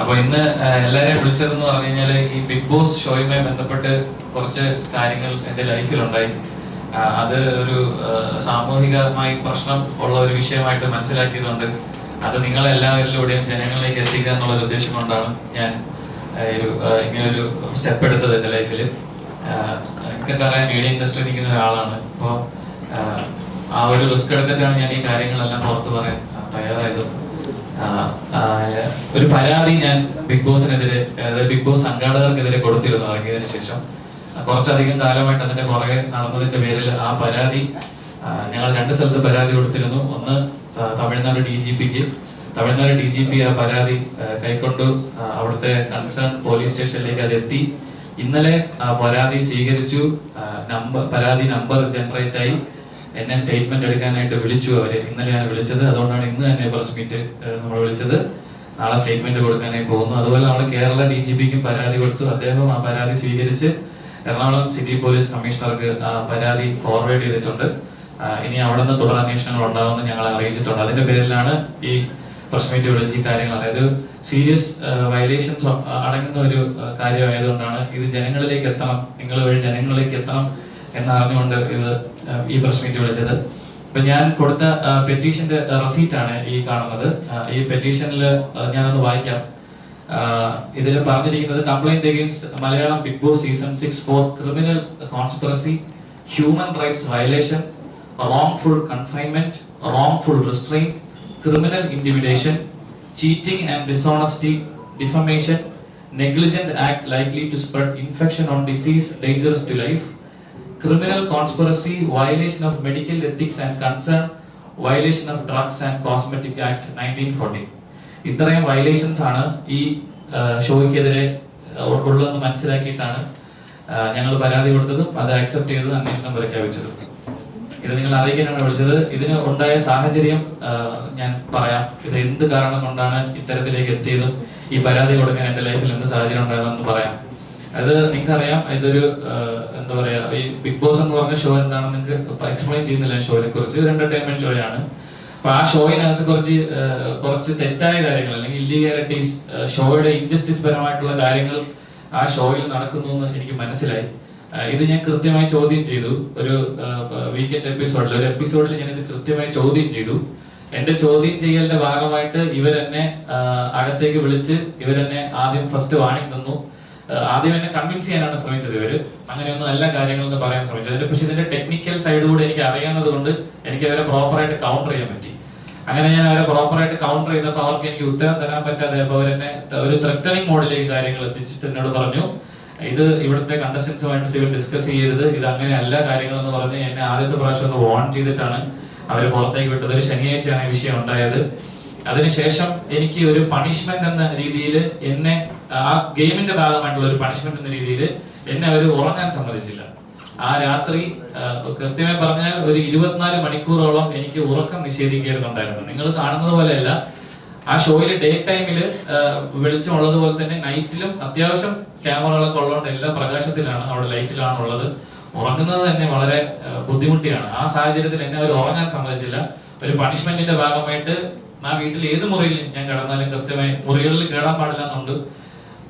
അപ്പൊ ഇന്ന് എല്ലാരെയും വിളിച്ചതെന്ന് പറഞ്ഞു കഴിഞ്ഞാൽ ഈ ബിഗ് ബോസ് ഷോയുമായി ബന്ധപ്പെട്ട് കുറച്ച് കാര്യങ്ങൾ എന്റെ ലൈഫിലുണ്ടായി. അത് ഒരു സാമൂഹികമായി പ്രശ്നം ഉള്ള ഒരു വിഷയമായിട്ട് മനസ്സിലാക്കിയിട്ടുണ്ട് അത് നിങ്ങളെല്ലാവരിലൂടെയും ജനങ്ങളിലേക്ക് എത്തിക്കുക എന്നുള്ള ഒരു ഉദ്ദേശം കൊണ്ടാണ് ഞാൻ ഒരു ഇങ്ങനെ ഒരു സ്റ്റെപ്പ് എടുത്തത് എന്റെ ലൈഫിൽ അറിയാം മീഡിയ ഇൻഡസ്ട്രി നിൽക്കുന്ന ഒരാളാണ്. അപ്പോൾ ആ ഒരു റിസ്ക് എടുത്തിട്ടാണ് ഞാൻ ഈ കാര്യങ്ങളെല്ലാം പുറത്ത് പറയാൻ തയ്യാറായത്. ഒരു പരാതി ഞാൻ ബിഗ് ബോസിനെതിരെ അതായത് ബിഗ് ബോസ് സംഘാടകർക്കെതിരെ കൊടുത്തിരുന്നു ഇറങ്ങിയതിനു ശേഷം. കുറച്ചധികം കാലമായിട്ട് അതിന്റെ പുറകെ നടന്നതിന്റെ പേരിൽ ആ പരാതി ഞങ്ങൾ രണ്ട് സ്ഥലത്ത് പരാതി കൊടുത്തിരുന്നു. ഒന്ന് തമിഴ്നാട് ഡി ജി പിക്ക്. തമിഴ്നാട് ഡി ജി പി ആ പരാതി കൈക്കൊണ്ടു അവിടുത്തെ കൺസേൺ പോലീസ് സ്റ്റേഷനിലേക്ക് അത് എത്തി. ഇന്നലെ ആ പരാതി സ്വീകരിച്ചു. നമ്പർ പരാതി നമ്പർ ജനറേറ്റ് ആയി. എന്നെ സ്റ്റേറ്റ്മെന്റ് എടുക്കാനായിട്ട് വിളിച്ചു അവരെ. ഇന്നലെയാണ് വിളിച്ചത് അതുകൊണ്ടാണ് ഇന്ന് തന്നെ പ്രസ് മീറ്റ് നമ്മൾ വിളിച്ചത്. നാളെ സ്റ്റേറ്റ്മെന്റ് കൊടുക്കാനായി പോകുന്നു. അതുപോലെ നമ്മൾ കേരള ഡി ജി പിക്കും പരാതി കൊടുത്തു. അദ്ദേഹം ആ പരാതി സ്വീകരിച്ച് എറണാകുളം സിറ്റി പോലീസ് കമ്മീഷണർക്ക് ആ പരാതി ഫോർവേഡ് ചെയ്തിട്ടുണ്ട്. ഇനി അവിടെ നിന്ന് തുടർ അന്വേഷണങ്ങൾ ഞങ്ങൾ അറിയിച്ചിട്ടുണ്ട്. അതിന്റെ പേരിലാണ് ഈ പ്രസ് മീറ്റ് വിളിച്ച് ഈ കാര്യങ്ങൾ. അതായത് സീരിയസ് വയലേഷൻ അടങ്ങുന്ന ഒരു കാര്യമായതുകൊണ്ടാണ് ഇത് ജനങ്ങളിലേക്ക് എത്തണം. നിങ്ങൾ വഴി ജനങ്ങളിലേക്ക് എത്തണം എന്നറിഞ്ഞുകൊണ്ട് ഇത് ഈ മീറ്റ് വിളിച്ചത് ഇപ്പൊ ഞാൻ കൊടുത്ത പെറ്റീഷന്റെ റെസീറ്റ് ആണ് ഈ കാണുന്നത് ഈ പെറ്റീഷനിൽ ഞാനൊന്ന് വായിക്കാം ഇതിൽ പറഞ്ഞിരിക്കുന്നത് complaint against Malayalam Bigg Boss season six for criminal conspiracy human rights violation wrongful confinement, wrongful restraint, criminal intimidation, cheating and dishonesty, defamation, negligent act likely to spread infection on disease dangerous to life, criminal conspiracy, violation of medical ethics and concern, violation of drugs and cosmetic act 1940. ഇത്രയും violations ആണ് ഈ ഷോയ്ക്കെതിരെ ഉള്ളതെന്ന് മനസ്സിലാക്കിയിട്ടാണ് ഞങ്ങൾ പരാതി കൊടുത്തതും. അത് accept ചെയ്തത് അന്വേഷണം പ്രഖ്യാപിച്ചതും ഇത് നിങ്ങൾ അറിയിക്കാനാണ് വിളിച്ചത്. ഇതിന് ഉണ്ടായ സാഹചര്യം ഞാൻ പറയാം. ഇത് എന്ത് കാരണം കൊണ്ടാണ് ഇത്തരത്തിലേക്ക് എത്തിയതും? ഈ പരാതി കൊടുക്കാൻ എന്റെ ലൈഫിൽ എന്ത് സാഹചര്യം ഉണ്ടായതെന്ന് പറയാം. അത് നിങ്ങൾക്കറിയാം. ഇതൊരു എന്താ പറയാ ഈ ബിഗ് ബോസ് എന്ന് പറഞ്ഞ ഷോ എന്താണെന്ന് നിങ്ങൾക്ക് എക്സ്പ്ലെയിൻ ചെയ്യുന്നില്ല ഷോയെ കുറിച്ച്. ഒരു എന്റർടൈൻമെന്റ് ഷോയാണ് അപ്പൊ ആ ഷോയിനകത്ത് കുറച്ച് കുറച്ച് തെറ്റായ കാര്യങ്ങൾ അല്ലെങ്കിൽ ഇല്ലീഗാലിറ്റീസ് ഷോയുടെ ഇൻജസ്റ്റിസ് പരമായിട്ടുള്ള കാര്യങ്ങൾ ആ ഷോയിൽ നടക്കുന്നു എന്ന് എനിക്ക് മനസ്സിലായി. ഇത് ഞാൻ കൃത്യമായി ചോദ്യം ചെയ്തു. ഒരു വീക്കെൻഡ് എപ്പിസോഡിൽ ഒരു എപ്പിസോഡിൽ ഞാൻ ഇത് കൃത്യമായി ചോദ്യം ചെയ്തു. എന്റെ ചോദ്യം ചെയ്യലിന്റെ ഭാഗമായിട്ട് ഇവരെന്നെ അകത്തേക്ക് വിളിച്ച് ഇവരെന്നെ ആദ്യം ഫസ്റ്റ് വാണിംഗ് തന്നു. ആദ്യം എന്നെ കൺവിൻസ് ചെയ്യാനാണ് ശ്രമിച്ചത്. ഇവർ അങ്ങനെയൊന്നും എല്ലാ കാര്യങ്ങളെന്ന് പറയാൻ ശ്രമിച്ചത്. പക്ഷെ ഇതിന്റെ ടെക്നിക്കൽ സൈഡ് കൂടെ എനിക്ക് അറിയാവുന്നത് കൊണ്ട് എനിക്ക് അവരെ പ്രോപ്പറായിട്ട് കൗണ്ടർ ചെയ്യാൻ പറ്റി. അങ്ങനെ ഞാൻ അവരെ പ്രോപ്പറായിട്ട് കൗണ്ടർ ചെയ്തപ്പോൾ അവർക്ക് എനിക്ക് ഉത്തരം തരാൻ പറ്റാതെ അപ്പോൾ എന്നെ ഒരു ത്രെറ്റനിങ് മോഡിലേക്ക് കാര്യങ്ങൾ എത്തിച്ചിട്ട് എന്നോട് പറഞ്ഞു ഇത് ഇവിടുത്തെ കണ്ടസ്റ്റൻസുമായിട്ട് സിവിൽ ഡിസ്കസ് ചെയ്യരുത്. ഇത് അങ്ങനെയല്ല കാര്യങ്ങൾ എന്ന് പറഞ്ഞ് എന്നെ ആദ്യത്തെ പ്രാവശ്യം ഒന്ന് വാൺ ചെയ്തിട്ടാണ് അവർ പുറത്തേക്ക് വിട്ടത്. ഒരു ശനിയാഴ്ചയാണ് ഈ വിഷയം ഉണ്ടായത്. അതിനുശേഷം എനിക്ക് ഒരു പണിഷ്മെന്റ് എന്ന രീതിയിൽ എന്നെ ആ ഗെയിമിന്റെ ഭാഗമായിട്ടുള്ള ഒരു പണിഷ്മെന്റ് എന്ന രീതിയിൽ എന്നെ അവർ ഉറങ്ങാൻ സമ്മതിച്ചില്ല. ആ രാത്രി കൃത്യമായി പറഞ്ഞാൽ ഒരു ഇരുപത്തിനാല് മണിക്കൂറോളം എനിക്ക് ഉറക്കം നിഷേധിക്കേണ്ടതുണ്ടായിരുന്നു. നിങ്ങൾ കാണുന്നത് പോലെയല്ല. ആ ഷോയിൽ ഡേ ടൈമിൽ വെളിച്ചമുള്ളത് പോലെ തന്നെ നൈറ്റിലും അത്യാവശ്യം ക്യാമറകളൊക്കെ ഉള്ളതുകൊണ്ട് എല്ലാ പ്രകാശത്തിലാണ് അവിടെ ലൈറ്റിലാണ് ഉള്ളത്. ഉറങ്ങുന്നത് തന്നെ വളരെ ബുദ്ധിമുട്ടിയാണ്. ആ സാഹചര്യത്തിൽ എന്നെ അവർ ഉറങ്ങാൻ സമ്മതിച്ചില്ല. ഒരു പണിഷ്മെന്റിന്റെ ഭാഗമായിട്ട് ആ വീട്ടിൽ ഏത് മുറിയിൽ ഞാൻ കിടന്നാലും കൃത്യമായി മുറികളിൽ കേടാൻ പാടില്ല എന്നുണ്ട്.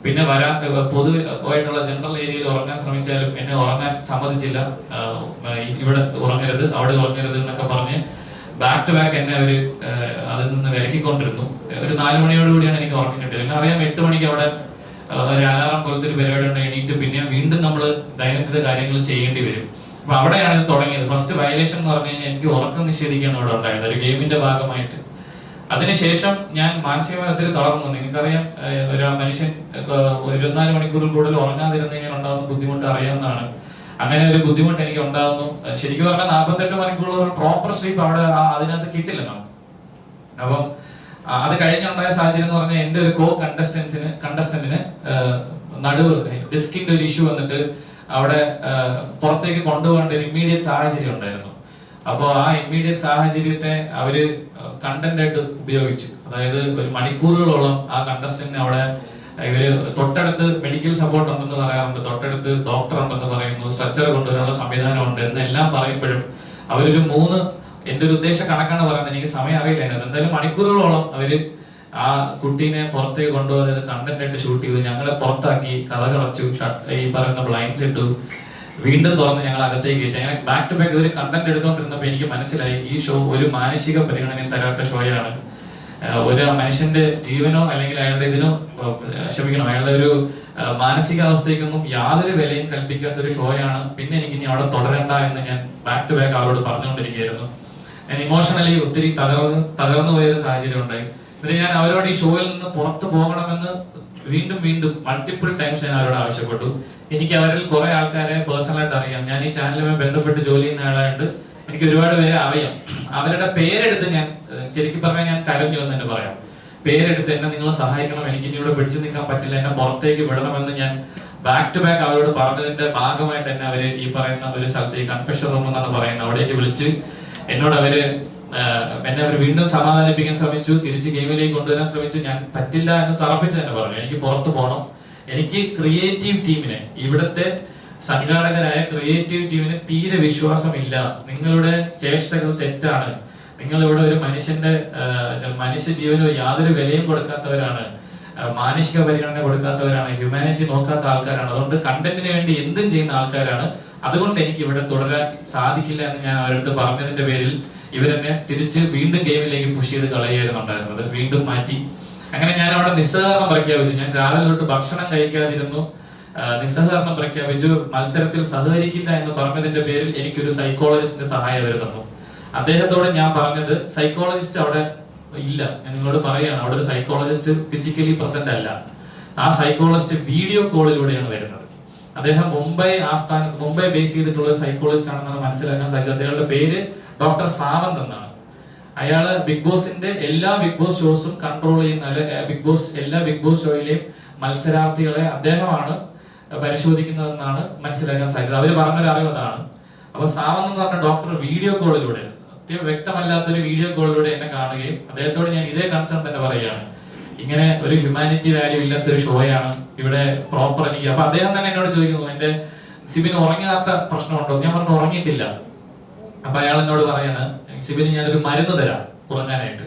പിന്നെ വരാൻ പൊതുവെ ആയിട്ടുള്ള ജനറൽ ഏരിയയിൽ ഉറങ്ങാൻ ശ്രമിച്ചാലും എന്നെ ഉറങ്ങാൻ സമ്മതിച്ചില്ല. ഇവിടെ ഉറങ്ങരുത് അവിടെ ഉറങ്ങരുത് എന്നൊക്കെ പറഞ്ഞ് ബാക്ക് ടു ബാക്ക് എന്നെ അവർ അതിൽ നിന്ന് വിലക്കിക്കൊണ്ടിരുന്നു. ഒരു നാല് മണിയോടുകൂടിയാണ് എനിക്ക് ഉറക്കം കിട്ടിയത്. എന്നെ അറിയാം എട്ട് മണിക്ക് അവിടെ ഒരു അലാറം പോലത്തെ ഒരു പരിപാടി ഉണ്ട്. എണീറ്റ് പിന്നെ വീണ്ടും നമ്മൾ ദൈനംദിന കാര്യങ്ങൾ ചെയ്യേണ്ടി വരും. അപ്പൊ അവിടെയാണ് ഇത് തുടങ്ങിയത്. ഫസ്റ്റ് വയലേഷൻ എന്ന് പറഞ്ഞു കഴിഞ്ഞാൽ എനിക്ക് ഉറക്കം നിഷേധിക്കാണ് അവിടെ ഉണ്ടായത് ഒരു ഗെയിമിന്റെ ഭാഗമായിട്ട്. അതിനുശേഷം ഞാൻ മാനസികമായി ഒത്തിരി തളർന്നു. നിങ്ങൾക്കറിയാം ഒരു മനുഷ്യൻ ഇരുപത്തിനാല് മണിക്കൂറിൽ കൂടുതൽ ഉറങ്ങാതിരുന്നു ഉണ്ടാകുന്ന ബുദ്ധിമുട്ട് അറിയാവുന്നതാണ്. അങ്ങനെ ഒരു ബുദ്ധിമുട്ട് എനിക്ക് ഉണ്ടാകുന്നു. ശരിക്കും പറഞ്ഞാൽ നാൽപ്പത്തെട്ട് മണിക്കൂർ ഒരു പ്രോപ്പർ സ്ലീപ്പ് അവിടെ അതിനകത്ത് കിട്ടില്ല നമുക്ക് അപ്പം അത് കഴിഞ്ഞുണ്ടായ സാഹചര്യം എന്ന് പറഞ്ഞാൽ എന്റെ ഒരു കോ കണ്ടസ്റ്റൻസിന് കണ്ടസ്റ്റന്റിന് നടുവ് ഡിസ്കിന്റെ ഒരു ഇഷ്യൂ വന്നിട്ട് അവിടെ പുറത്തേക്ക് കൊണ്ടുപോകേണ്ട ഒരു ഇമ്മീഡിയറ്റ് സാഹചര്യം ഉണ്ടായിരുന്നു. അപ്പോൾ ആ ഇമ്മീഡിയറ്റ് സാഹചര്യത്തെ അവർ കണ്ടന്റ് ആയിട്ട് ഉപയോഗിച്ചു അതായത് ഒരു മണിക്കൂറുകളോളം ആ കണ്ടസ്റ്റന്റിന് അവിടെ ഇവർ തൊട്ടടുത്ത് മെഡിക്കൽ സപ്പോർട്ട് ഉണ്ടെന്ന് പറയാറുണ്ട് തൊട്ടടുത്ത് ഡോക്ടർ ഉണ്ടെന്ന് പറയുന്നു സ്ട്രക്ചർ കൊണ്ടുവരാനുള്ള സംവിധാനമുണ്ട് എന്നെല്ലാം പറയുമ്പോഴും അവരൊരു മൂന്ന് എന്റെ ഒരു ഉദ്ദേശ കണക്കാണ് പറയുന്നത് എനിക്ക് സമയം അറിയില്ല. എന്തായാലും മണിക്കൂറുകളോളം അവർ ആ കുട്ടീനെ പുറത്തേക്ക് കൊണ്ടുപോകുന്നത് കണ്ടന്റ് ആയിട്ട് ഷൂട്ട് ചെയ്തു ഞങ്ങളെ പുറത്താക്കി കഥ കളച്ചു ഈ പറയുന്ന ബ്ലൈൻഡ്സ് ഇട്ടു വീണ്ടും തുറന്ന് ഞങ്ങൾ അകത്തേക്ക് കയറ്റി. അങ്ങനെ ബാക്ക് ടു ബാക്ക് ഒരു കണ്ടന്റ് എടുത്തോണ്ടിരുന്നപ്പോൾ എനിക്ക് മനസ്സിലായി ഈ ഷോ ഒരു മാനസിക പരിഗണന തരാത്ത ഷോയാണ് ഒരു മനുഷ്യന്റെ ജീവനോ അല്ലെങ്കിൽ അയാളുടെ ഇതിനോ ക്ഷമിക്കണം അയാളുടെ ഒരു മാനസികാവസ്ഥയ്ക്കൊന്നും യാതൊരു വിലയും കൽപ്പിക്കാത്ത ഒരു ഷോയാണ് പിന്നെ എനിക്ക് ഇനി അവിടെ തുടരണ്ട എന്ന് ഞാൻ ബാക്ക് ടു ബാക്ക് അവരോട് പറഞ്ഞുകൊണ്ടിരിക്കുകയായിരുന്നു. ഞാൻ ഇമോഷണലി ഒത്തിരി തകർന്ന് തകർന്നു പോയൊരു സാഹചര്യം ഉണ്ടായി. എന്നിട്ട് ഞാൻ അവരോട് ഈ ഷോയിൽ നിന്ന് പുറത്തു പോകണമെന്ന് വീണ്ടും വീണ്ടും മൾട്ടിപ്പിൾ ടൈംസ് ഞാൻ അവരോട് ആവശ്യപ്പെട്ടു. എനിക്ക് അവരിൽ കുറെ ആൾക്കാരെ പേഴ്സണലായിട്ട് അറിയാം. ഞാൻ ഈ ചാനലുമായി ബന്ധപ്പെട്ട് ജോലി ചെയ്യുന്ന ആളായിട്ട് എനിക്ക് ഒരുപാട് പേരെ അറിയാം. അവരുടെ പേരെടുത്ത് ഞാൻ ശരിക്കും പറഞ്ഞാൽ ഞാൻ കരഞ്ഞു എന്ന് തന്നെ പറയാം. പേരെടുത്ത് എന്നെ നിങ്ങൾ സഹായിക്കണം എനിക്ക് ഇനി ഇവിടെ പിടിച്ചു നിൽക്കാൻ പറ്റില്ല എന്നെ പുറത്തേക്ക് വിടണമെന്ന് ഞാൻ ബാക്ക് ടു ബാക്ക് അവരോട് പറഞ്ഞതിന്റെ ഭാഗമായിട്ട് തന്നെ അവർ ഈ പറയുന്ന ഒരു സ്ഥലത്ത് ഈ കൺഫെഷൻ റൂം എന്നാണ് പറയുന്നത്. അവിടേക്ക് വിളിച്ച് എന്നോട് അവർ എന്നെ അവർ വീണ്ടും സമാധാനിപ്പിക്കാൻ ശ്രമിച്ചു തിരിച്ച് ഗെയിമിലേക്ക് കൊണ്ടുവരാൻ ശ്രമിച്ചു. ഞാൻ പറ്റില്ല എന്ന് തറപ്പിച്ച് തന്നെ പറഞ്ഞു. എനിക്ക് പുറത്തു പോകണം എനിക്ക് ക്രിയേറ്റീവ് ടീമിനെ ഇവിടുത്തെ സംഘാടകരായ ക്രിയേറ്റീവ് ടീമിന് തീരെ വിശ്വാസമില്ല. നിങ്ങളുടെ ചേഷ്ടകൾ തെറ്റാണ്. നിങ്ങൾ ഇവിടെ ഒരു മനുഷ്യന്റെ മനുഷ്യ ജീവനോ യാതൊരു വിലയും കൊടുക്കാത്തവരാണ്. മാനുഷിക പരിഗണന കൊടുക്കാത്തവരാണ്. ഹ്യൂമാനിറ്റി നോക്കാത്ത ആൾക്കാരാണ്. അതുകൊണ്ട് കണ്ടന്റിന് വേണ്ടി എന്തും ചെയ്യുന്ന ആൾക്കാരാണ്. അതുകൊണ്ട് എനിക്ക് ഇവിടെ തുടരാൻ സാധിക്കില്ല എന്ന് ഞാൻ അവരടുത്ത് പറഞ്ഞതിന്റെ പേരിൽ ഇവരെന്നെ തിരിച്ച് വീണ്ടും ഗെയിമിലേക്ക് പുഷ് ചെയ്ത് കളയായിരുന്നുണ്ടായിരുന്നത് വീണ്ടും മാറ്റി അങ്ങനെ ഞാൻ അവിടെ നിസ്സഹകരണം പ്രഖ്യാപിച്ചു. ഞാൻ രാവിലെ തൊട്ട് ഭക്ഷണം കഴിക്കാതിരുന്നു. നിസ്സഹകരണം പ്രഖ്യാപിച്ചു. മത്സരത്തിൽ സഹകരിക്കില്ല എന്ന് പറഞ്ഞതിന്റെ പേരിൽ എനിക്കൊരു സൈക്കോളജിസ്റ്റിന്റെ സഹായം അവർ തന്നു. അദ്ദേഹത്തോട് ഞാൻ പറഞ്ഞത് സൈക്കോളജിസ്റ്റ് അവിടെ ഇല്ല. നിങ്ങളോട് പറയാണ് അവിടെ ഒരു സൈക്കോളജിസ്റ്റ് ഫിസിക്കലി പ്രസന്റ് അല്ല. ആ സൈക്കോളജിസ്റ്റ് വീഡിയോ കോളിലൂടെയാണ് വരുന്നത്. അദ്ദേഹം മുംബൈ ആസ്ഥാന മുംബൈ ബേസ് ചെയ്തിട്ടുള്ള സൈക്കോളജിസ്റ്റ് ആണെന്നാണ് മനസ്സിലാക്കാൻ സാധിച്ചത്. അദ്ദേഹത്തിന്റെ പേര് ഡോക്ടർ സാവന്ത് എന്നാണ്. അയാൾ ബിഗ് ബോസിന്റെ എല്ലാ ബിഗ് ബോസ് ഷോസും കൺട്രോൾ ചെയ്യുന്ന ബിഗ് ബോസ് എല്ലാ ബിഗ് ബോസ് ഷോയിലെയും മത്സരാർത്ഥികളെ അദ്ദേഹമാണ് പരിശോധിക്കുന്നതെന്നാണ് മനസ്സിലാക്കാൻ സാധിച്ചത്. അവർ പറഞ്ഞൊരു അറിവ് അതാണ്. അപ്പൊ സാവന്ന് പറഞ്ഞ ഡോക്ടർ വീഡിയോ കോളിലൂടെ വ്യക്തമല്ലാത്തൊരു വീഡിയോ കോളിലൂടെ എന്നെ കാണുകയും അദ്ദേഹത്തോട് ഞാൻ ഇതേ കൺസേൺ തന്നെ പറയുകയാണ്. ഇങ്ങനെ ഒരു ഹ്യൂമാനിറ്റി വാല്യൂ ഇല്ലാത്ത ഒരു ഷോയാണ് ഇവിടെ പ്രോപ്പർ എനിക്ക്. അപ്പൊ അദ്ദേഹം തന്നെ എന്നോട് ചോദിക്കുന്നു എന്റെ സിബിന് ഉറങ്ങാത്ത പ്രശ്നമുണ്ടോ? ഞാൻ പറഞ്ഞു ഉറങ്ങിയിട്ടില്ല. അപ്പൊ അയാൾ എന്നോട് പറയാണ് ശിവന് ഞാനൊരു മരുന്ന് തരാം ഉറങ്ങാനായിട്ട്.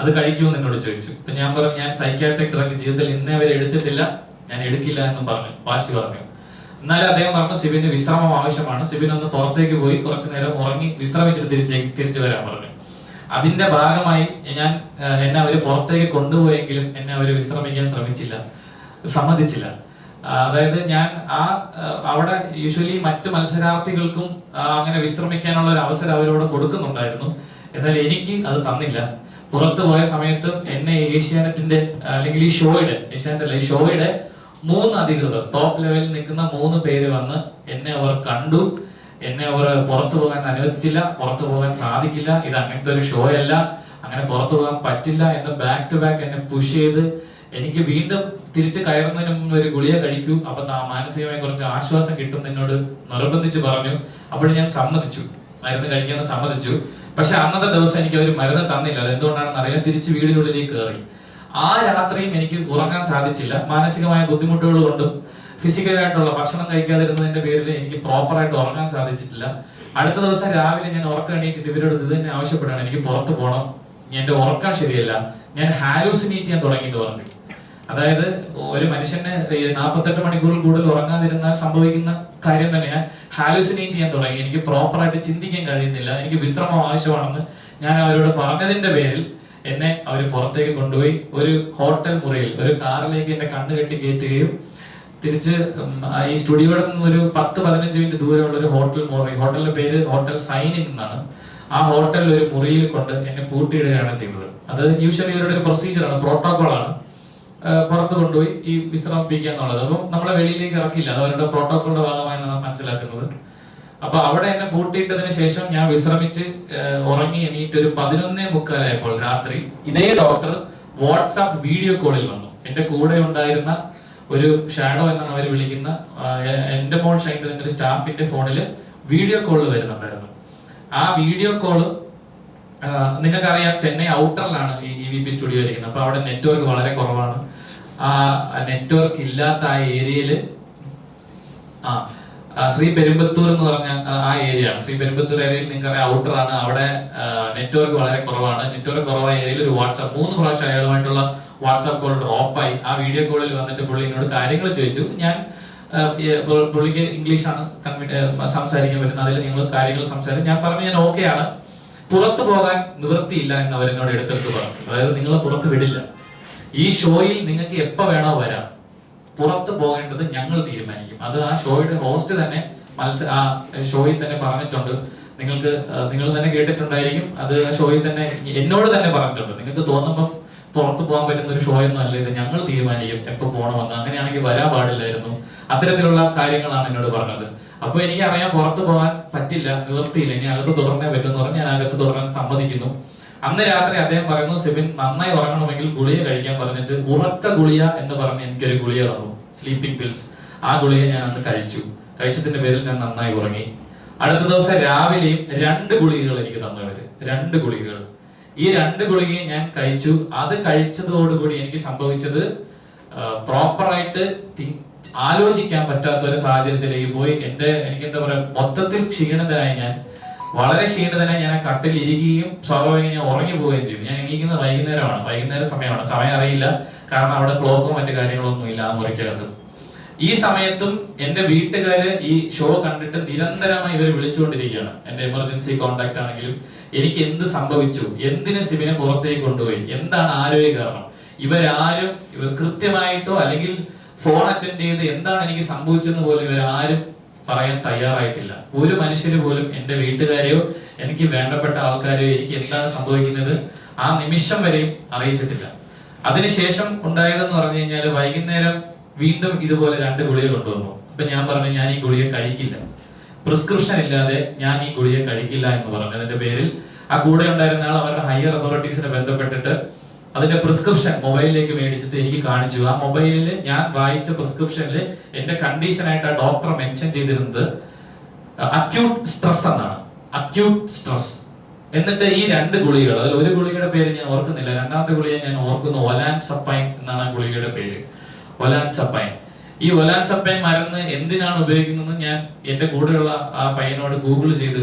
അത് കഴിക്കുമെന്ന് എന്നോട് ചോദിച്ചു. അപ്പൊ ഞാൻ പറഞ്ഞു ഞാൻ സൈക്യാട്രിക് ഡ്രഗ് ജീവിതത്തിൽ ഇന്നേ വരെ എടുത്തിട്ടില്ല ഞാൻ എടുക്കില്ല എന്നും പറഞ്ഞു വാശി പറഞ്ഞു. എന്നാലും അദ്ദേഹം പറഞ്ഞു സിബിന് വിശ്രമം ആവശ്യമാണ്. സിബിൻ ഒന്ന് പുറത്തേക്ക് പോയി കുറച്ചു നേരം ഉറങ്ങി വിശ്രമിച്ചിട്ട് തിരിച്ച് തിരിച്ചു വരാൻ പറഞ്ഞു. അതിന്റെ ഭാഗമായി ഞാൻ എന്നെ അവർ പുറത്തേക്ക് കൊണ്ടുപോയെങ്കിലും എന്നെ അവർ വിശ്രമിക്കാൻ ശ്രമിച്ചില്ല സമ്മതിച്ചില്ല. അതായത് ഞാൻ ആ അവിടെ യൂഷ്വലി മറ്റ് മത്സരാർത്ഥികൾക്കും അങ്ങനെ വിശ്രമിക്കാനുള്ള ഒരു അവസരം അവരോട് കൊടുക്കുന്നുണ്ടായിരുന്നു. എന്നാൽ എനിക്ക് അത് തന്നില്ല. പുറത്തു പോയ സമയത്ത് എന്നെ ഏഷ്യാനെറ്റിന്റെ അല്ലെങ്കിൽ ഈ ഷോയുടെ ഏഷ്യാനെറ്റ് അല്ല ഈ ഷോയുടെ മൂന്ന് അധികൃതർ ടോപ്പ് ലെവലിൽ നിൽക്കുന്ന മൂന്ന് പേര് വന്ന് എന്നെ അവർ കണ്ടു. എന്നെ അവർ പുറത്തു പോകാൻ അനുവദിച്ചില്ല പുറത്തു പോകാൻ സാധിക്കില്ല. ഇത് അങ്ങനത്തെ ഒരു ഷോ അല്ല അങ്ങനെ പുറത്തു പോകാൻ പറ്റില്ല എന്ന് ബാക്ക് ടു ബാക്ക് എന്നെ പുഷ് ചെയ്ത് എനിക്ക് വീണ്ടും തിരിച്ച് കയറുന്നതിന് മുമ്പ് ഒരു ഗുളിക കഴിക്കൂ. അപ്പൊ ആ മാനസികമായി കുറച്ച് ആശ്വാസം കിട്ടും എന്നോട് നിർബന്ധിച്ച് പറഞ്ഞു. അപ്പോൾ ഞാൻ സമ്മതിച്ചു. മരുന്ന് കഴിക്കാന്ന് സമ്മതിച്ചു. പക്ഷെ അന്നത്തെ ദിവസം എനിക്ക് അവർ മരുന്ന് തന്നില്ല. അത് എന്തുകൊണ്ടാണെന്ന് അറിയാൻ തിരിച്ച് വീടിനുള്ളിലേക്ക് കയറി. ആ രാത്രിയും എനിക്ക് ഉറങ്ങാൻ സാധിച്ചില്ല. മാനസികമായ ബുദ്ധിമുട്ടുകൾ കൊണ്ടും ഫിസിക്കലായിട്ടുള്ള ഭക്ഷണം കഴിക്കാതിരുന്നതിന്റെ പേരിൽ എനിക്ക് പ്രോപ്പറായിട്ട് ഉറങ്ങാൻ സാധിച്ചിട്ടില്ല. അടുത്ത ദിവസം രാവിലെ ഞാൻ ഉറക്കം എണീറ്റിട്ട് ഇവരോട് ഇത് തന്നെ ആവശ്യപ്പെടുകയാണ് എനിക്ക് പുറത്ത് പോകണം എന്റെ ഉറക്കം ശരിയല്ല. ഞാൻ ഹാലൂസിനേറ്റ് ചെയ്യാൻ തുടങ്ങി എന്ന് പറഞ്ഞു. അതായത് ഒരു മനുഷ്യന് നാൽപ്പത്തെട്ട് മണിക്കൂറിൽ കൂടുതൽ ഉറങ്ങാതിരുന്നാൽ സംഭവിക്കുന്ന കാര്യം തന്നെ ഞാൻ ഹാലുസിനേറ്റ് ചെയ്യാൻ തുടങ്ങി. എനിക്ക് പ്രോപ്പറായിട്ട് ചിന്തിക്കാൻ കഴിയുന്നില്ല. എനിക്ക് വിശ്രമം ആവശ്യമാണെന്ന് ഞാൻ അവരോട് പറഞ്ഞതിന്റെ പേരിൽ എന്നെ അവർ പുറത്തേക്ക് കൊണ്ടുപോയി ഒരു ഹോട്ടൽ മുറിയിൽ ഒരു കാറിലേക്ക് എന്നെ കണ്ണു കെട്ടി കയറ്റുകയും തിരിച്ച് ഈ സ്റ്റുഡിയോയുടെ നിന്ന് ഒരു പത്ത് പതിനഞ്ച് മിനിറ്റ് ദൂരമുള്ള ഒരു ഹോട്ടൽ മുറി ഹോട്ടലിന്റെ പേര് ഹോട്ടൽ സൈനിങ് എന്നാണ്. ആ ഹോട്ടലിൽ ഒരു മുറിയിൽ കൊണ്ട് എന്നെ പൂട്ടിയിടുകയാണ് ചെയ്തത്. അത് യൂഷ്വലി ഇവരുടെ ഒരു പ്രൊസീജിയറാണ് ആഹ് പുറത്ത് കൊണ്ടുപോയി ഈ വിശ്രമിപ്പിക്കുക എന്നുള്ളത്. അപ്പം നമ്മളെ വെളിയിലേക്ക് ഇറക്കില്ല. അത് അവരുടെ പ്രോട്ടോകോളിന്റെ ഭാഗമായി മനസ്സിലാക്കുന്നത്. അപ്പൊ അവിടെ എന്നെ പൂട്ടിയിട്ടതിന് ശേഷം ഞാൻ വിശ്രമിച്ച് ഉറങ്ങി എണീറ്റ് ഒരു പതിനൊന്നേ മുക്കാലായപ്പോൾ രാത്രി ഇതേ ഡോക്ടർ വാട്സാപ്പ് വീഡിയോ കോളിൽ വന്നു. എന്റെ കൂടെ ഉണ്ടായിരുന്ന ഒരു ഷാഡോ എന്നാണ് അവർ വിളിക്കുന്ന എന്റെ മോൾ ഷൈന്റെ സ്റ്റാഫിന്റെ ഫോണിൽ വീഡിയോ കോളിൽ വരുന്നുണ്ടായിരുന്നു. ആ വീഡിയോ കോൾ നിങ്ങൾക്കറിയാം ചെന്നൈ ഔട്ടറിലാണ് ഈ ഇ വി പി സ്റ്റുഡിയോ ഇരിക്കുന്നത്. അപ്പൊ അവിടെ നെറ്റ്വർക്ക് വളരെ കുറവാണ്. ആ നെറ്റ്വർക്ക് ഇല്ലാത്ത ആ ഏരിയയിൽ ആ ശ്രീ പെരുമ്പത്തൂർ എന്ന് പറഞ്ഞ ആ, ഏരിയ ആണ് ശ്രീ പെരുമ്പത്തൂർ ഏരിയയിൽ നിങ്ങൾക്ക് ഔട്ടർ ആണ് അവിടെ നെറ്റ്വർക്ക് വളരെ കുറവാണ്. നെറ്റ്വർക്ക് കുറവായ ഏരിയയിൽ ഒരു വാട്സാപ്പ് മൂന്ന് പ്രാവശ്യം അയാളുമായിട്ടുള്ള വാട്സാപ്പ് കോൾ ഡ്രോപ്പായി ആ വീഡിയോ കോളിൽ വന്നിട്ട് പുള്ളി എന്നോട് കാര്യങ്ങൾ ചോദിച്ചു. ഞാൻ പുള്ളിക്ക് ഇംഗ്ലീഷാണ് സംസാരിക്കാൻ പറ്റുന്നത്. അതിൽ നിങ്ങൾ കാര്യങ്ങൾ സംസാരിക്കും ഞാൻ പറഞ്ഞു ഞാൻ ഓക്കെയാണ് പുറത്തു പോകാൻ നിവൃത്തിയില്ല എന്ന് അവരെന്നോട് എടുത്തെടുത്ത് പറഞ്ഞു. അതായത് നിങ്ങളെ പുറത്ത് വിടില്ല. ഈ ഷോയിൽ നിങ്ങൾക്ക് എപ്പോ വേണോ വരാം. പുറത്ത് പോകേണ്ടത് ഞങ്ങൾ തീരുമാനിക്കും. അത് ആ ഷോയുടെ ഹോസ്റ്റ് തന്നെ മത്സര ആ ഷോയിൽ തന്നെ പറഞ്ഞിട്ടുണ്ട്. നിങ്ങൾക്ക് നിങ്ങൾ തന്നെ കേട്ടിട്ടുണ്ടായിരിക്കും. അത് ഷോയിൽ തന്നെ എന്നോട് തന്നെ പറഞ്ഞിട്ടുണ്ട്. നിങ്ങൾക്ക് തോന്നുമ്പോൾ പുറത്ത് പോകാൻ പറ്റുന്ന ഒരു ഷോ ഒന്നും അല്ല. ഇത് ഞങ്ങൾ തീരുമാനിക്കും. എപ്പോ പോകണമെന്ന്. അങ്ങനെയാണെങ്കിൽ വരാൻ പാടില്ലായിരുന്നു. അത്തരത്തിലുള്ള കാര്യങ്ങളാണ് എന്നോട് പറഞ്ഞത്. അപ്പൊ എനിക്ക് അറിയാൻ പുറത്ത് പോകാൻ പറ്റില്ല നിവർത്തിയില്ല ഇനി അകത്ത് തുടർന്നേ പറ്റുമെന്ന് പറഞ്ഞ് ഞാൻ അകത്ത് തുടരാൻ സമ്മതിക്കുന്നു. അന്ന് രാത്രി അദ്ദേഹം പറയുന്നു സിബിൻ നന്നായി ഉറങ്ങണമെങ്കിൽ ഗുളിക കഴിക്കാൻ പറഞ്ഞിട്ട് ഉറക്ക ഗുളിക എന്ന് പറഞ്ഞ് എനിക്കൊരു ഗുളിക തന്നു സ്ലീപ്പിംഗ് പിൽസ് ആ ഗുളിക ഞാൻ അന്ന് കഴിച്ചു. കഴിച്ചതിന്റെ പേരിൽ ഞാൻ നന്നായി ഉറങ്ങി. അടുത്ത ദിവസം രാവിലെയും രണ്ട് ഗുളികകൾ എനിക്ക് തന്നവര് രണ്ട് ഗുളികകൾ. ഈ രണ്ട് ഗുളികയും ഞാൻ കഴിച്ചു. അത് കഴിച്ചതോടുകൂടി എനിക്ക് സംഭവിച്ചത് പ്രോപ്പറായിട്ട് ആലോചിക്കാൻ പറ്റാത്ത ഒരു സാഹചര്യത്തിലേക്ക് പോയി. എന്റെ എനിക്ക് എന്താ പറയാ മൊത്തത്തിൽ ക്ഷീണിതനായി ഞാൻ വളരെ ക്ഷീണിതനായി ഞാൻ ആ കട്ടിൽ ഇരിക്കുകയും സ്വാഭാവികം ഞാൻ ഉറങ്ങി പോവുകയും ചെയ്തു. ഞാൻ എണീക്കുന്നത് വൈകുന്നേരമാണ്. വൈകുന്നേര സമയമാണ്. സമയം അറിയില്ല. കാരണം അവിടെ ക്ലോക്കും മറ്റു കാര്യങ്ങളൊന്നും ഇല്ല ആ മുറിക്കകത്ത്. ഈ സമയത്തും എന്റെ വീട്ടുകാര് ഈ ഷോ കണ്ടിട്ട് നിരന്തരമായി ഇവർ വിളിച്ചുകൊണ്ടിരിക്കുകയാണ്. എന്റെ എമർജൻസി കോണ്ടാക്ട് ആണെങ്കിലും എനിക്ക് എന്ത് സംഭവിച്ചു? എന്തിന് സിബിനെ പുറത്തേക്ക് കൊണ്ടുപോയി? എന്താണ് ആരോഗ്യ കാരണം? ഇവരാരും ഇവർ കൃത്യമായിട്ടോ അല്ലെങ്കിൽ ഫോൺ അറ്റൻഡ് ചെയ്ത് എന്താണ് എനിക്ക് സംഭവിച്ചെന്ന് പോലും ആരും പറയാൻ തയ്യാറായിട്ടില്ല. ഒരു മനുഷ്യര് പോലും എന്റെ വീട്ടുകാരെയോ എനിക്ക് വേണ്ടപ്പെട്ട ആൾക്കാരെയോ എനിക്ക് എന്താണ് സംഭവിക്കുന്നത് ആ നിമിഷം വരെയും അറിയിച്ചിട്ടില്ല. അതിനുശേഷം ഉണ്ടായതെന്ന് പറഞ്ഞു കഴിഞ്ഞാൽ വൈകുന്നേരം വീണ്ടും ഇതുപോലെ രണ്ട് ഗുളിക കൊണ്ടുവന്നു. അപ്പൊ ഞാൻ പറഞ്ഞു ഞാൻ ഈ ഗുളിക കഴിക്കില്ല. പ്രിസ്ക്രിപ്ഷൻ ഇല്ലാതെ ഞാൻ ഈ ഗുളിക കഴിക്കില്ല എന്ന് പറഞ്ഞു. അതിന്റെ പേരിൽ ആ കൂടെ ഉണ്ടായിരുന്ന ആൾ അവരുടെ ഹയർ അതോറിറ്റീസിനെ ബന്ധപ്പെട്ടിട്ട് അതിന്റെ പ്രിസ്ക്രിപ്ഷൻ മൊബൈലിലേക്ക് മേടിച്ചിട്ട് എനിക്ക് കാണിച്ചു. ആ മൊബൈലിൽ ഞാൻ വായിച്ച പ്രിസ്ക്രിപ്ഷനിൽ എന്റെ കണ്ടീഷൻ ആയിട്ട് ആ ഡോക്ടർ മെൻഷൻ ചെയ്തിരുന്നത് അക്യൂട്ട് സ്ട്രെസ് എന്നാണ്. അക്യൂട്ട് സ്ട്രെസ് എന്നിട്ട് ഈ രണ്ട് ഗുളികൾ അതിൽ ഒരു ഗുളികയുടെ പേര് ഞാൻ ഓർക്കുന്നില്ല. രണ്ടാമത്തെ ഗുളിക ഞാൻ ഓർക്കുന്നു ഒലാൻ സപ്പൈൻ എന്നാണ് ആ ഗുളികയുടെ പേര്. ഒലാൻ സപ്പൈൻ ഈ ഒലാൻ സപ്പൈൻ മരുന്ന് എന്തിനാണ് ഉപയോഗിക്കുന്നത് ഞാൻ എന്റെ കൂടെയുള്ള ആ പയ്യനോട് ഗൂഗിൾ ചെയ്ത്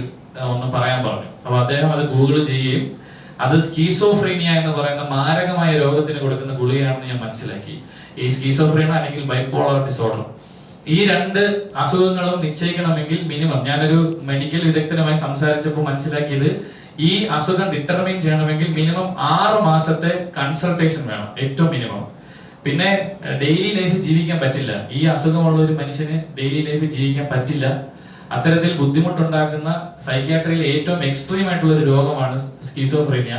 ഒന്ന് പറയാൻ പറഞ്ഞു. അപ്പൊ അദ്ദേഹം അത് ഗൂഗിൾ ചെയ്യുകയും അത് സ്കീസോഫ്രീനിയ എന്ന് പറയുന്ന മാരകമായ രോഗത്തിന് കൊടുക്കുന്ന ഗുളികയാണെന്ന് ഞാൻ മനസ്സിലാക്കി. ഈ സ്കീസോഫ്രീന അല്ലെങ്കിൽ ബൈപ്പോളർ ഡിസോർഡർ. ഈ രണ്ട് അസുഖങ്ങളും നിശ്ചയിക്കണമെങ്കിൽ മിനിമം. ഞാനൊരു മെഡിക്കൽ വിദഗ്ധനുമായി സംസാരിച്ചപ്പോൾ മനസ്സിലാക്കിയത് ഈ അസുഖം ഡിറ്റർമിൻ ചെയ്യണമെങ്കിൽ മിനിമം ആറ് മാസത്തെ കൺസൾട്ടേഷൻ വേണം ഏറ്റവും മിനിമം. പിന്നെ ഡെയിലി ലൈഫ് ജീവിക്കാൻ പറ്റില്ല. ഈ അസുഖമുള്ള ഒരു മനുഷ്യന് ഡെയിലി ലൈഫ് ജീവിക്കാൻ പറ്റില്ല. അത്തരത്തിൽ ബുദ്ധിമുട്ടുണ്ടാക്കുന്ന സൈക്യാട്രിയിൽ ഏറ്റവും എക്സ്ട്രീം ആയിട്ടുള്ള ഒരു രോഗമാണ് സ്കീസോഫ്രീനിയ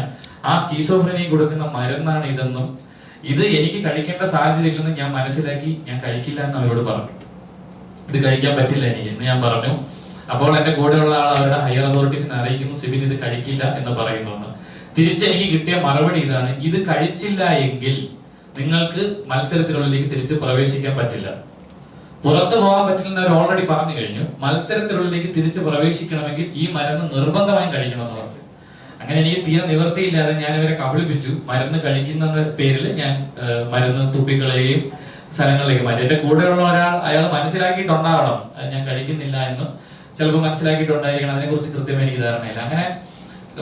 ആ സ്കീസോഫ്രീനിയ കൊടുക്കുന്ന മരുന്നാണ് ഇതെന്നും ഇത് എനിക്ക് കഴിക്കേണ്ട സാഹചര്യം ഇല്ലെന്ന് ഞാൻ മനസ്സിലാക്കി ഞാൻ കഴിക്കില്ല എന്ന് അവരോട് പറഞ്ഞു. ഇത് കഴിക്കാൻ പറ്റില്ല എനിക്ക് എന്ന് ഞാൻ പറഞ്ഞു. അപ്പോൾ എന്റെ കൂടെയുള്ള ആൾ അവരുടെ ഹയർ അതോറിറ്റീസിനെ അറിയിക്കുന്നു സിബിൻ ഇത് കഴിക്കില്ല എന്ന് പറയുന്നു തിരിച്ച് എനിക്ക് കിട്ടിയ മറുപടി ഇതാണ് ഇത് കഴിച്ചില്ല എങ്കിൽ നിങ്ങൾക്ക് മത്സരത്തിനുള്ളിലേക്ക് തിരിച്ച് പ്രവേശിക്കാൻ പറ്റില്ല. പുറത്തു പോകാൻ പറ്റില്ലെന്ന് ഓൾറെഡി പറഞ്ഞു കഴിഞ്ഞു. മത്സരത്തിനുള്ളിലേക്ക് തിരിച്ചു പ്രവേശിക്കണമെങ്കിൽ ഈ മരുന്ന് നിർബന്ധമായും കഴിക്കണമെന്ന് പറഞ്ഞു അങ്ങനെ എനിക്ക് തീരെ നിവൃത്തിയില്ലാതെ ഞാൻ ഇവരെ കബളിപ്പിച്ചു. മരുന്ന് കഴിക്കുന്ന പേരിൽ ഞാൻ മരുന്ന് തുപ്പിക്കളയുകയും സ്ഥലങ്ങളിലേക്ക് മാറ്റി. എന്റെ കൂടെയുള്ള ഒരാൾ അയാൾ മനസ്സിലാക്കിയിട്ടുണ്ടാവണം. ഞാൻ കഴിക്കുന്നില്ല എന്നും ചിലപ്പോൾ മനസ്സിലാക്കിയിട്ടുണ്ടായിരിക്കണം. അതിനെ കുറിച്ച് കൃത്യമായി എനിക്ക് ധാരണയില്ല. അങ്ങനെ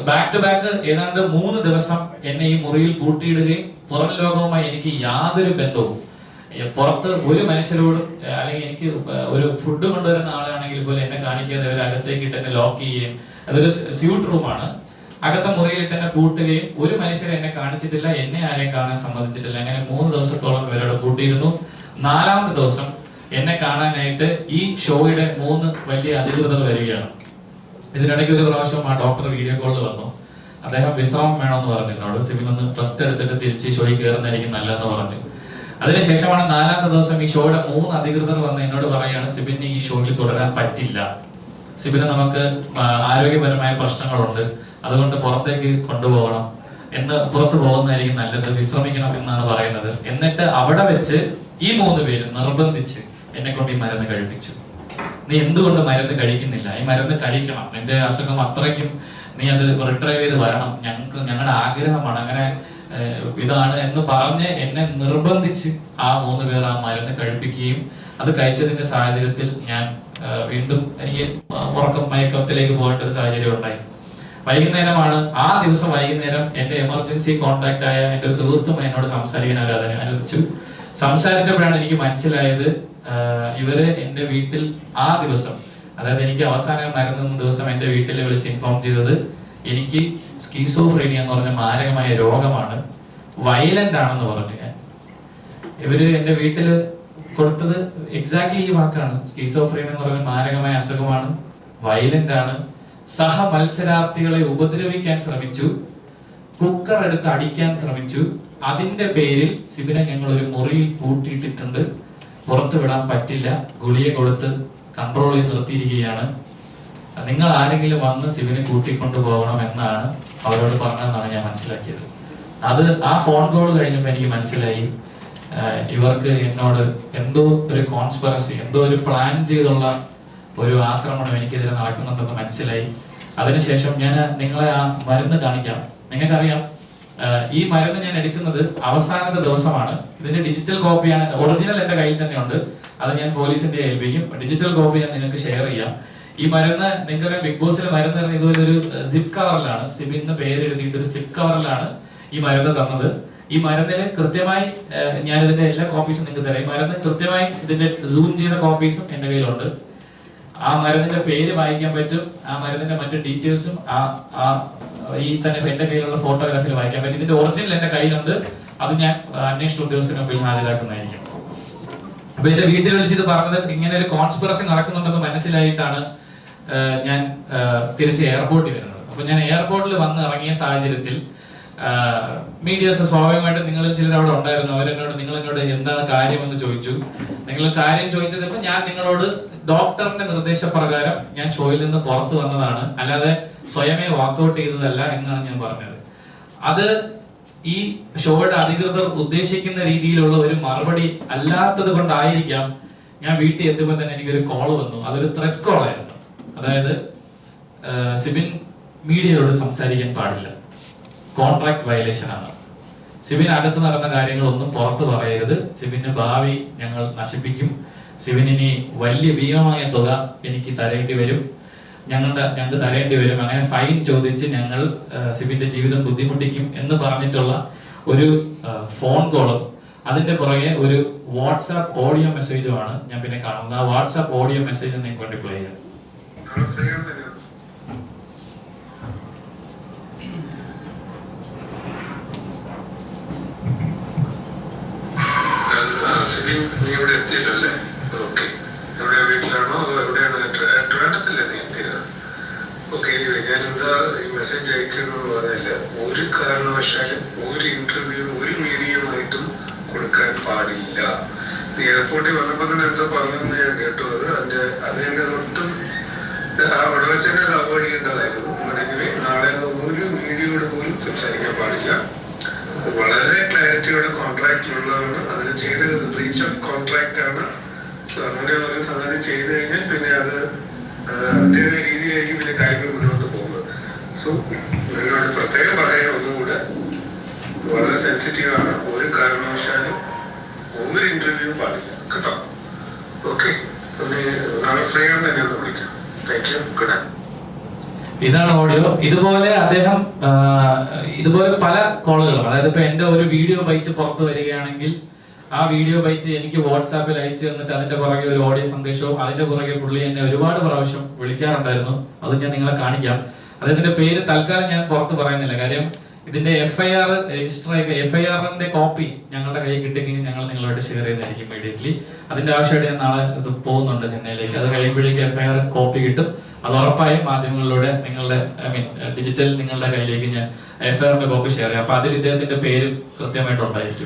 ബാക്ക് ടു ബാക്ക് ഏതാണ്ട് മൂന്ന് ദിവസം എന്നെ ഈ മുറിയിൽ പൂട്ടിയിടുകയും പുറം ലോകവുമായി എനിക്ക് യാതൊരു ബന്ധവും പുറത്ത് ഒരു മനുഷ്യരോടും അല്ലെങ്കിൽ എനിക്ക് ഒരു ഫുഡ് കൊണ്ടുവരുന്ന ആളാണെങ്കിൽ പോലും എന്നെ കാണിക്കാതെ അവർ അകത്തേക്ക് ഇട്ട് എന്നെ ലോക്ക് ചെയ്യുകയും അതൊരു സ്യൂട്ട് റൂമാണ് അകത്തെ മുറിയിൽ എന്നെ പൂട്ടുകയും ഒരു മനുഷ്യരെ എന്നെ കാണിച്ചിട്ടില്ല എന്നെ ആരെയും കാണാൻ സമ്മതിച്ചിട്ടില്ല. അങ്ങനെ മൂന്ന് ദിവസത്തോളം ഇവരോട് പൂട്ടിയിരുന്നു. നാലാമത്തെ ദിവസം എന്നെ കാണാനായിട്ട് ഈ ഷോയുടെ മൂന്ന് വലിയ അധികൃതർ വരികയാണ്. ഇതിനിടയ്ക്ക് ഒരു പ്രാവശ്യം ആ ഡോക്ടർ വീഡിയോ കോളിൽ വന്നു. അദ്ദേഹം വിശ്രമം വേണമെന്ന് പറഞ്ഞു. എന്നോട് സിബിൻ ഒന്ന് ട്രസ്റ്റ് എടുത്തിട്ട് തിരിച്ച് ഷോയിൽ കയറുന്നതായിരിക്കും നല്ലതെന്ന് പറഞ്ഞു. അതിനുശേഷമാണ് നാലാമത്തെ ദിവസം ഈ ഷോയുടെ മൂന്ന് അധികൃതർ വന്ന് എന്നോട് പറയുകയാണ് സിബിന് ഈ ഷോയിൽ തുടരാൻ പറ്റില്ല. സിബിന് നമുക്ക് ആരോഗ്യപരമായ പ്രശ്നങ്ങളുണ്ട്. അതുകൊണ്ട് പുറത്തേക്ക് കൊണ്ടുപോകണം. എന്ന് പുറത്തു പോകുന്നതായിരിക്കും നല്ലത്. വിശ്രമിക്കണം എന്നാണ് പറയുന്നത്. എന്നിട്ട് അവിടെ വെച്ച് ഈ മൂന്ന് പേരും നിർബന്ധിച്ച് എന്നെ കൊണ്ട് ഈ മരുന്ന് കഴിപ്പിച്ചു. നീ എന്തുകൊണ്ട് മരുന്ന് കഴിക്കുന്നില്ല? ഈ മരുന്ന് കഴിക്കണം. നിന്റെ അസുഖം അത്രയ്ക്കും നീ അത് റിട്രൈവ് ചെയ്ത് വരണം. ഞങ്ങൾക്ക് ഞങ്ങളുടെ ആഗ്രഹമാണ്. അങ്ങനെ ഇതാണ് എന്ന് പറഞ്ഞ് എന്നെ നിർബന്ധിച്ച് ആ മൂന്ന് പേർ ആ മരുന്ന് കഴിപ്പിക്കുകയും അത് കഴിച്ചതിന്റെ സാഹചര്യത്തിൽ ഞാൻ വീണ്ടും എനിക്ക് ഉറക്കം മയക്കത്തിലേക്ക് പോകേണ്ട ഒരു സാഹചര്യം ഉണ്ടായി. വൈകുന്നേരമാണ്. ആ ദിവസം വൈകുന്നേരം എന്റെ എമർജൻസി കോൺടാക്ട് ആയ എന്റെ ഒരു സുഹൃത്തും എന്നോട് സംസാരിക്കാൻ അവർ അതിനെ അനുവദിച്ചു. സംസാരിച്ചപ്പോഴാണ് എനിക്ക് മനസ്സിലായത് ഇവർ എന്റെ വീട്ടിൽ ആ ദിവസം അതായത് എനിക്ക് അവസാനം മരുന്നുന്ന ദിവസം എന്റെ വീട്ടിൽ വിളിച്ച് ഇൻഫോം ചെയ്തത് എനിക്ക് സ്കീസോഫ്രീനിയ എന്ന് പറഞ്ഞ മാരകമായ രോഗമാണ്. വയലന്റ് ആണെന്ന് പറഞ്ഞു ഞാൻ. ഇവർ എന്റെ വീട്ടിൽ കൊടുത്തത് എക്സാക്ട്ലി ഈ വാക്കാണ്. സ്കീസോഫ്രീനിയ എന്ന് പറഞ്ഞ മാരകമായ അസുഖമാണ്. വയലന്റ് ആണ്. സഹ മത്സരാർത്ഥികളെ ഉപദ്രവിക്കാൻ ശ്രമിച്ചു. കുക്കർ എടുത്ത് അടിക്കാൻ ശ്രമിച്ചു. അതിന്റെ പേരിൽ സിബിനെ ഞങ്ങൾ ഒരു മുറിയിൽ പൂട്ടിയിട്ടിട്ടുണ്ട്. പുറത്തു വിടാൻ പറ്റില്ല. ഗുളിയെ കൊടുത്ത് കൺട്രോൾ ചെയ്ത് നിർത്തിയിരിക്കുകയാണ്. നിങ്ങൾ ആരെങ്കിലും വന്ന് ശിവനെ കൂട്ടിക്കൊണ്ടു പോകണം എന്നാണ് അവരോട് പറഞ്ഞതെന്നാണ് ഞാൻ മനസ്സിലാക്കിയത്. അത് ആ ഫോൺ കോൾ കഴിഞ്ഞപ്പോൾ എനിക്ക് മനസ്സിലായി. ഇവർക്ക് എന്നോട് എന്തോ ഒരു കോൺസ്പെറസി എന്തോ ഒരു പ്ലാൻ ചെയ്തുള്ള ഒരു ആക്രമണം എനിക്കെതിരെ നടക്കുന്നുണ്ടെന്ന് മനസ്സിലായി. അതിനുശേഷം ഞാൻ നിങ്ങളെ ആ മരുന്ന് കാണിക്കാം. നിങ്ങൾക്കറിയാം ഈ മരുന്ന് ഞാൻ എടുക്കുന്നത് അവസാനത്തെ ദിവസമാണ്. ഇതിന്റെ ഡിജിറ്റൽ കോപ്പിയാണ് ഒറിജിനൽ എന്റെ കയ്യിൽ തന്നെ ഉണ്ട് അത് ഞാൻ പോലീസിന്റെ ഏൽപ്പിക്കും. ഡിജിറ്റൽ കോപ്പി ഞാൻ നിങ്ങൾക്ക് ഷെയർ ചെയ്യാം. ഈ മരുന്ന് നിങ്ങൾക്കറിയാം ബിഗ് ബോസിലെ മരുന്ന് പറഞ്ഞ ഇതുപോലെ ഒരു സിപ്പ് കവറിലാണ് സിബിന്ന് പേര് എഴുതിയിട്ട് ഒരു സിപ്പ് കവറിലാണ് ഈ മരുന്ന് തന്നത്. ഈ മരുന്നിൽ കൃത്യമായി ഞാൻ ഇതിന്റെ എല്ലാ കോപ്പീസും നിങ്ങൾക്ക് തരാം. ഈ മരുന്ന് കൃത്യമായി ഇതിന്റെ സൂം ചെയ്ത കോപ്പീസും എന്റെ കയ്യിലുണ്ട്. ആ മരുന്നിന്റെ പേര് വായിക്കാൻ പറ്റും. ആ മരുന്നിന്റെ മറ്റു ഡീറ്റെയിൽസും ആ ആ ഈ തന്നെ എന്റെ കയ്യിലുള്ള ഫോട്ടോഗ്രാഫിൽ വായിക്കാൻ പറ്റും. ഇതിന്റെ ഒറിജിനൽ എന്റെ കയ്യിലുണ്ട്. അത് ഞാൻ അന്വേഷണ ഉദ്യോഗസ്ഥന് മുമ്പിൽ ഹാജരാക്കുന്നതായിരിക്കും. അപ്പൊ എന്റെ വീട്ടിൽ വിളിച്ചിട്ട് പറഞ്ഞത് ഇങ്ങനെ ഒരു കോൺസ്പിറസി നടക്കുന്നുണ്ടെന്ന് മനസ്സിലായിട്ടാണ് ഞാൻ തിരിച്ച് എയർപോർട്ടിൽ വരുന്നത്. അപ്പൊ ഞാൻ എയർപോർട്ടിൽ വന്ന് ഇറങ്ങിയ സാഹചര്യത്തിൽ മീഡിയസ് സ്വാഭാവികമായിട്ട് നിങ്ങൾ ചിലർ അവിടെ ഉണ്ടായിരുന്നു. അവരെന്നോട് നിങ്ങൾ എന്നോട് എന്താണ് കാര്യമെന്ന് ചോദിച്ചു. നിങ്ങൾ കാര്യം ചോദിച്ചപ്പോൾ ഞാൻ നിങ്ങളോട് ഡോക്ടറിന്റെ നിർദ്ദേശപ്രകാരം ഞാൻ ഷോയിൽ നിന്ന് പുറത്തു വന്നതാണ്. അല്ലാതെ സ്വയമേ വാക്കൗട്ട് ചെയ്തതല്ല എന്നാണ് ഞാൻ പറഞ്ഞത്. അത് ഈ ഷോയുടെ അധികൃതർ ഉദ്ദേശിക്കുന്ന രീതിയിലുള്ള ഒരു മറുപടി അല്ലാത്തത് കൊണ്ടായിരിക്കാം ഞാൻ വീട്ടിൽ എത്തുമ്പോൾ തന്നെ എനിക്കൊരു കോൾ വന്നു. അതൊരു ത്രെഡ് കോൾ ആയിരുന്നു. അതായത് സിബിൻ മീഡിയയോട് സംസാരിക്കാൻ പാടില്ല. കോൺട്രാക്ട് വയലേഷൻ ആണ്. സിബിൻ അകത്ത് നടന്ന കാര്യങ്ങളൊന്നും പുറത്ത് പറയരുത്. സിബിന്റെ ഭാവി ഞങ്ങൾ നശിപ്പിക്കും. സിബിനിനി വലിയ ഭീമമായ തുക എനിക്ക് തരേണ്ടി വരും. ഞങ്ങളുടെ ഞങ്ങൾക്ക് തരേണ്ടി വരും. അങ്ങനെ ഫൈൻ ചോദിച്ച് ഞങ്ങൾ സിബിന്റെ ജീവിതം ബുദ്ധിമുട്ടിക്കും എന്ന് പറഞ്ഞിട്ടുള്ള ഒരു ഫോൺ കോളും അതിന്റെ പുറകെ ഒരു വാട്സാപ്പ് ഓഡിയോ മെസ്സേജുമാണ് ഞാൻ പിന്നെ കാണുന്നത്. ആ വാട്സാപ്പ് ഓഡിയോ മെസ്സേജ് നിങ്ങൾക്ക് വേണ്ടി പ്ലേ ചെയ്യാം. നീ ഇവിടെ എത്തിയില്ലല്ലേ ഓക്കെ എവിടെ വീട്ടിലാണോ അതോ എവിടെയാണ് നീ എത്തിയത് ഓക്കെ ഞാൻ എന്താ ഈ മെസ്സേജ് അയക്കുന്നു പറഞ്ഞില്ല ഒരു കാരണവശാലും ഒരു ഇന്റർവ്യൂ ഒരു മീഡിയയുമായിട്ടും കൊടുക്കാൻ പാടില്ല നീ എയർപോർട്ടിൽ വന്നപ്പോ തന്നെ എന്തോ പറഞ്ഞതെന്ന് ഞാൻ കേട്ടു അത് അതിന്റെ അത് എന്നെ ഒട്ടും തന്നെ അത് അവോയ്ഡ് ചെയ്യേണ്ടതായിരുന്നു നാളെ ഒരു വീഡിയോയോട് പോലും സംസാരിക്കാൻ പാടില്ല. വളരെ ക്ലാരിറ്റിയോടെ കോൺട്രാക്റ്റിലുള്ളതാണ് അതിന് ചെയ്തത് ബ്രീച്ച് ഓഫ് കോൺട്രാക്ട് ആണ്. അങ്ങനെ ഒരു സംഗതി ചെയ്തു കഴിഞ്ഞാൽ പിന്നെ അത് അതിന്റെതായ രീതിയിലായിരിക്കും പിന്നെ കാര്യങ്ങൾ മുന്നോട്ട് പോകുന്നത്. സോ നിങ്ങളോട് പ്രത്യേകം പറയാൻ ഒന്നുകൂടെ. വളരെ സെൻസിറ്റീവ് ആണ്. ഒരു കാരണവശാലും ഒരു ഇന്റർവ്യൂ പാടില്ല. കേട്ടോ? ഓക്കെ നാളെ ഫ്രീ ആകുമ്പോൾ എന്നെ വിളിക്കാം ഇതാണ് ഓഡിയോ ഇതുപോലെ അദ്ദേഹം ഇതുപോലെ പല കോളുകളും അതായത് ഇപ്പൊ എന്റെ ഒരു വീഡിയോ ബൈറ്റ് പുറത്തു വരികയാണെങ്കിൽ ആ വീഡിയോ ബൈറ്റ് എനിക്ക് വാട്സാപ്പിൽ അയച്ചു തന്നിട്ട് അതിന്റെ പുറകെ ഒരു ഓഡിയോ സന്ദേശവും അതിന്റെ പുറകെ പുള്ളി എന്നെ ഒരുപാട് പ്രാവശ്യം വിളിക്കാറുണ്ടായിരുന്നു. അത് ഞാൻ നിങ്ങളെ കാണിക്കാം. അദ്ദേഹത്തിന്റെ പേര് തൽക്കാലം ഞാൻ പുറത്ത് പറയുന്നില്ല. കാര്യം ഇതിന്റെ F I R register F I ആറിന്റെ കോപ്പി ഞങ്ങളുടെ കയ്യിൽ കിട്ടിയെങ്കിൽ ഞങ്ങൾ നിങ്ങളോട് ഷെയർ ചെയ്യുന്നതായിരിക്കും ഇമ്മീഡിയറ്റ്ലി അതിന്റെ ആവശ്യമായിട്ട് ഞാൻ നാളെ ഇത് പോകുന്നുണ്ട് ചെന്നൈയിലേക്ക്. അത് കഴിയുമ്പോഴേക്കും എഫ് ഐ ആർ കോപ്പി കിട്ടും. അത് ഉറപ്പായും മാധ്യമങ്ങളിലൂടെ നിങ്ങളുടെ ഐ മീൻ ഡിജിറ്റൽ നിങ്ങളുടെ കയ്യിലേക്ക് ഞാൻ എഫ് ഐ ആറിന്റെ കോപ്പി ഷെയർ ചെയ്യാം. അപ്പൊ അതിൽ ഇദ്ദേഹത്തിന്റെ പേര് കൃത്യമായിട്ട് കൃത്യമായിട്ടുണ്ടായിരിക്കും